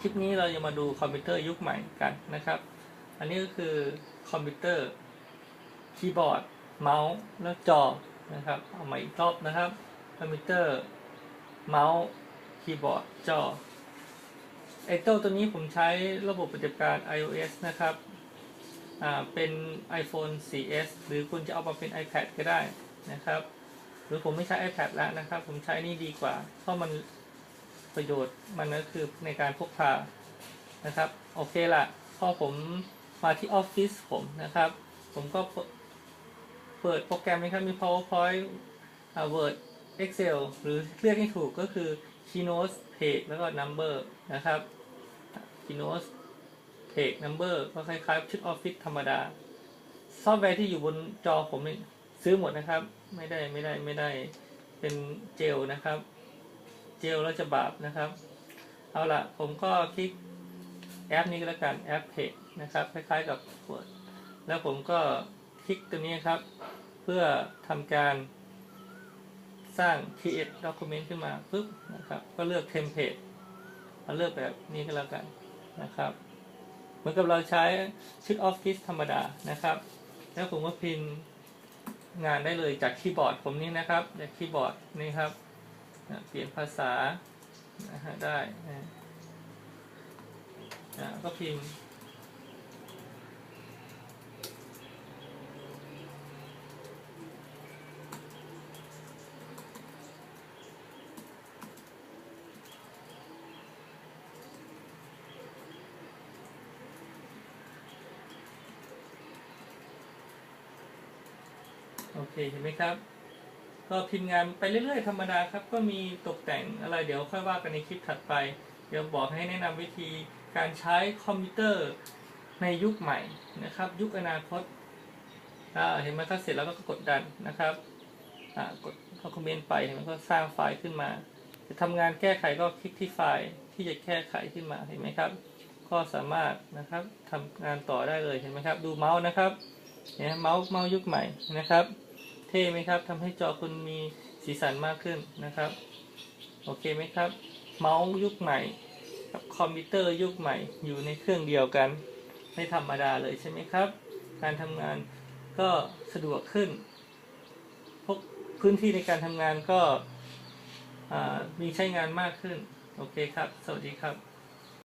คลิปนี้เราจะมาดูคอมพิวเตอร์ยุคใหม่กันนะครับ อันนี้ก็คือคอมพิวเตอร์คีย์บอร์ดเมาส์และจอนะครับ เอามาอีกรอบนะครับ คอมพิวเตอร์เมาส์คีย์บอร์ดจอไอเจ้าตัวนี้ผมใช้ระบบปฏิบัติการ iOS นะครับ อ่า เป็น iPhone 4S หรือคุณจะเอามาเป็น iPad ก็ได้นะครับ หรือผมไม่ใช้ iPad แล้วนะครับ ผมใช้นี่ดีกว่า เพราะมัน ประโยชน์มันก็คือในการพกพานะครับ โอเคละพอผมมาที่ออฟฟิศผมนะครับ ผมก็เปิดโปรแกรมนะครับ มี PowerPoint อ่า Word Excel หรือเรียกให้ถูกก็คือ Keynote Page แล้วก็ Number นะครับ Keynote Page Number ก็คล้ายๆชุดออฟฟิศธรรมดา ซอฟต์แวร์ที่อยู่บนจอผมนี่ซื้อหมดนะครับ ไม่ได้ไม่ได้ไม่ได้เป็นเจลนะครับ เจลแล้วจะบาปนะครับ เอาละผมก็คลิกแอปนี้ก็แล้วกันแอปเพจนะครับ คล้ายๆกับ Word แล้วผมก็คลิกตัวนี้ครับ เพื่อทำการสร้าง create document ขึ้นมาปุ๊บนะครับ ก็เลือก template เอาเลือกแบบนี้ก็แล้วกันนะครับ เหมือนกับเราใช้ชุดออฟฟิศธรรมดานะครับ แล้วผมก็พิมพ์งานได้เลยจากคีย์บอร์ดผมนี่นะครับจากคีย์บอร์ดนี่ครับ เปลี่ยนภาษาได้ก็พิมพ์โอเคเห็นไหมครับ ก็พิมพ์งานไปเรื่อยๆธรรมดาครับ ก็มีตกแต่งอะไรเดี๋ยวค่อยว่ากันในคลิปถัดไป เดี๋ยวบอกให้แนะนำวิธีการใช้คอมพิวเตอร์ในยุคใหม่นะครับ ยุคอนาคตอ่าเห็นไหมถ้าเสร็จแล้วก็กดดันนะครับกดเข้าคอมเมนต์ไปเห็นไหมก็สร้างไฟล์ขึ้นมา จะทำงานแก้ไขก็คลิกที่ไฟล์ที่จะแก้ไขขึ้นมาเห็นไหมครับ ก็สามารถนะครับทำงานต่อได้เลยเห็นไหมครับ ดูเมาส์นะครับเนี่ยเมาส์เมาส์ยุคใหม่นะครับ เท่ไหมครับทำให้จอคุณมีสีสันมากขึ้นนะครับ โอเคไหมครับ เมาส์ยุคใหม่กับคอมพิวเตอร์ยุคใหม่อยู่ในเครื่องเดียวกัน ไม่ธรรมดาเลยใช่ไหมครับ การทำงานก็สะดวกขึ้นพกพื้นที่ในการทำงานก็มีใช้งานมากขึ้น โอเคครับ สวัสดีครับ